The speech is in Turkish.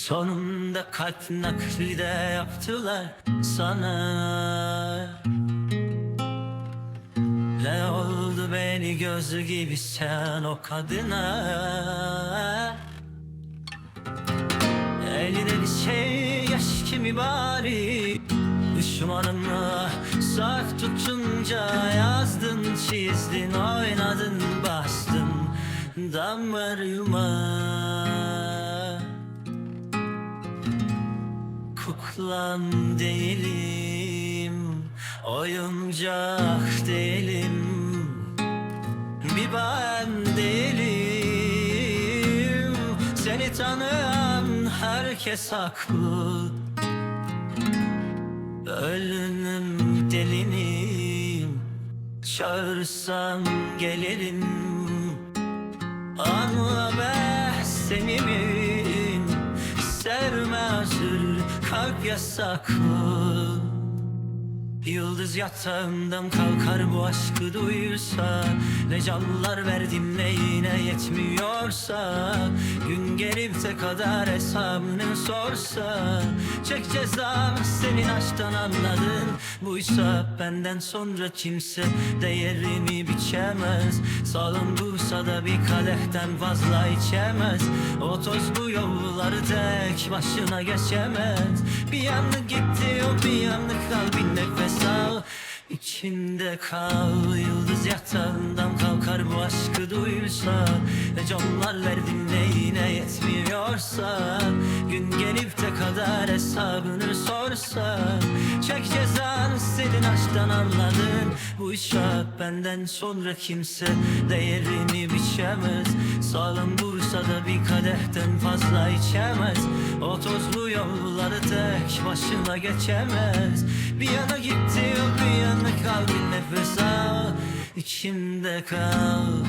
Sonunda kalp nakli de yaptılar sana. Ne oldu beni gözü gibi sen o kadına? Eline bir şey yaş kimi bari? Düşmanımla sak tutunca Yazdın çizdin oynadın bastın. Damarıma Kuklan değilim Oyuncak değilim Bir ben değilim Seni tanıyan herkes haklı. Ölünüm delinim Çağırsam gelirim. Anla be seni miyim kalp yasaklı Yıldız yatağımdan kalkar bu aşkı duyursa Ne canlar verdim ne yine yetmiyorsa Gün gelip de kadar hesabını sorsa Çek cezanı senin aşktan anladın. Buysa benden sonra kimse değerimi biçemez Sağlam dursa da bir kadehten fazla içemez. O toz bu yolları tek başına geçemez. Bir yanı gitti o bir yanı kal. Bir nefes al İçinde kal. Yıldız yatağından kalkar bu aşkı duysa. Ne canlar verdim ne yine yetmiyorsa. Gün gelip de kadar hesabını sorsa. Çek cezanı senin aşktan anladın. Bu işe benden sonra kimse değerini biçemez. Sağlam dursa da bir kadehten fazla içemez. O tozlu yolları tek başına geçemez. Bir yana gitti o bir yana kal bir nefes al. İçimde kal